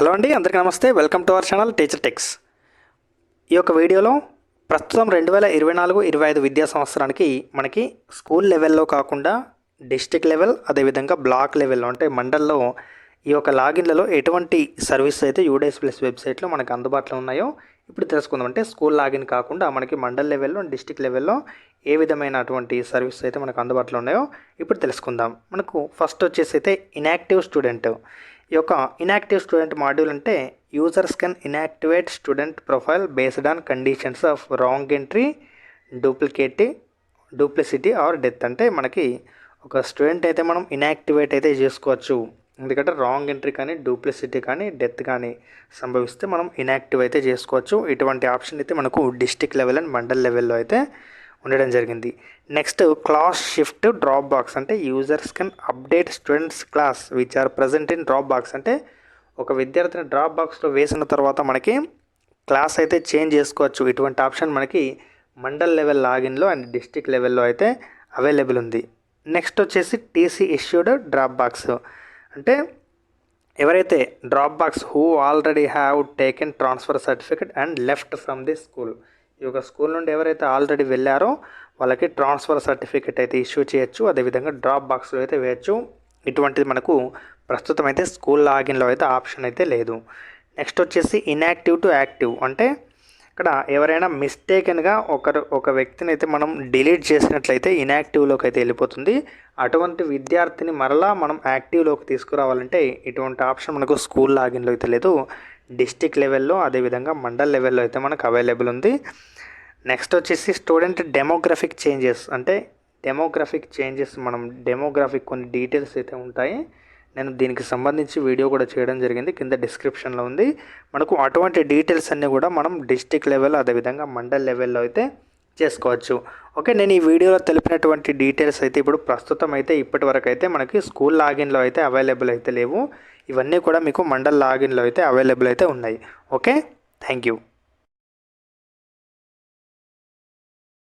Hello అండి అందరికీ నమస్తే. Welcome to our channel teacher techs ఈ యొక్క వీడియోలో ప్రస్తుతం రెండు వేల ఇరవై నాలుగు ఇరవై ఐదు విద్యా సంవత్సరానికి మనకి స్కూల్ లెవెల్లో కాకుండా డిస్టిక్ లెవెల్ అదేవిధంగా బ్లాక్ లెవెల్లో అంటే మండల్లో ఈ యొక్క లాగిన్లలో ఎటువంటి సర్వీస్ అయితే యూడేస్ ప్లస్ వెబ్సైట్లో మనకు అందుబాటులో ఉన్నాయో ఇప్పుడు తెలుసుకుందాం. అంటే స్కూల్ లాగిన్ కాకుండా మనకి మండల్ లెవెల్లో డిస్టిక్ లెవెల్లో ఏ విధమైనటువంటి సర్వీస్ అయితే మనకు అందుబాటులో ఉన్నాయో ఇప్పుడు తెలుసుకుందాం. మనకు ఫస్ట్ వచ్చేసి అయితే ఇన్యాక్టివ్ స్టూడెంట్. ఈ యొక్క ఇన్యాక్టివ్ స్టూడెంట్ మాడ్యూల్ అంటే users can inactivate student profile based on conditions of wrong entry duplicate duplicity or death అంటే మనకి ఒక స్టూడెంట్ అయితే మనం ఇన్యాక్టివేట్ అయితే చేసుకోవచ్చు. ఎందుకంటే రాంగ్ ఎంట్రీ కానీ డూప్లిసిటీ కానీ డెత్ కానీ సంభవిస్తే మనం ఇన్యాక్టివ్ అయితే చేసుకోవచ్చు. ఇటువంటి ఆప్షన్ అయితే మనకు డిస్టిక్ లెవెల్ అండ్ మండల్ లెవెల్లో అయితే ఉండడం జరిగింది. Next class shift drop box అంటే users can update students class which are present in drop box. అంటే ఒక విద్యార్థిని డ్రాప్ బాక్స్లో వేసిన తర్వాత మనకి క్లాస్ అయితే చేంజ్ చేసుకోవచ్చు. ఇటువంటి ఆప్షన్ మనకి మండల్ లెవెల్ లాగిన్లో అండ్ డిస్టిక్ లెవెల్లో అయితే అవైలబుల్ ఉంది. నెక్స్ట్ వచ్చేసి టీసీ ఇష్యూడ్ డ్రాప్ బాక్స్. అంటే ఎవరైతే drop box who already have taken transfer certificate and left from the school. ఈ యొక్క స్కూల్ నుండి ఎవరైతే ఆల్రెడీ వెళ్ళారో వాళ్ళకి ట్రాన్స్ఫర్ సర్టిఫికేట్ అయితే ఇష్యూ చేయొచ్చు. అదేవిధంగా డ్రాప్ బాక్స్లో అయితే వేయచ్చు. ఇటువంటిది మనకు ప్రస్తుతం అయితే స్కూల్ లాగిన్లో అయితే ఆప్షన్ అయితే లేదు. నెక్స్ట్ వచ్చేసి ఇన్యాక్టివ్ టు యాక్టివ్ అంటే ఇక్కడ ఎవరైనా మిస్టేకెన్గా ఒకరు ఒక వ్యక్తిని అయితే మనం డిలీట్ చేసినట్లయితే ఇన్యాక్టివ్లోకి అయితే వెళ్ళిపోతుంది. అటువంటి విద్యార్థిని మరలా మనం యాక్టివ్లోకి తీసుకురావాలంటే ఇటువంటి ఆప్షన్ మనకు స్కూల్ లాగిన్లో అయితే లేదు. డిస్టిక్ లెవెల్లో అదేవిధంగా మండల్ లెవెల్లో అయితే మనకు అవైలబుల్ ఉంది. నెక్స్ట్ వచ్చేసి స్టూడెంట్ డెమోగ్రఫిక్ చేంజెస్ అంటే డెమోగ్రఫిక్ చేంజెస్ మనం డెమోగ్రఫిక్ కొన్ని డీటెయిల్స్ అయితే ఉంటాయి. నేను దీనికి సంబంధించి వీడియో కూడా చేయడం జరిగింది. కింద డిస్క్రిప్షన్లో ఉంది. మనకు అటువంటి డీటెయిల్స్ అన్నీ కూడా మనం డిస్టిక్ లెవెల్ అదేవిధంగా మండల్ లెవెల్లో అయితే చేసుకోవచ్చు. ఓకే నేను ఈ వీడియోలో తెలిపినటువంటి డీటెయిల్స్ అయితే ఇప్పుడు ప్రస్తుతం అయితే ఇప్పటి వరకు అయితే మనకి స్కూల్ లాగిన్లో అయితే అవైలబుల్ అయితే లేవు. ఇవన్నీ కూడా మీకు మండల్ లాగిన్లో అయితే అవైలబుల్ అయితే ఉన్నాయి. Okay thank you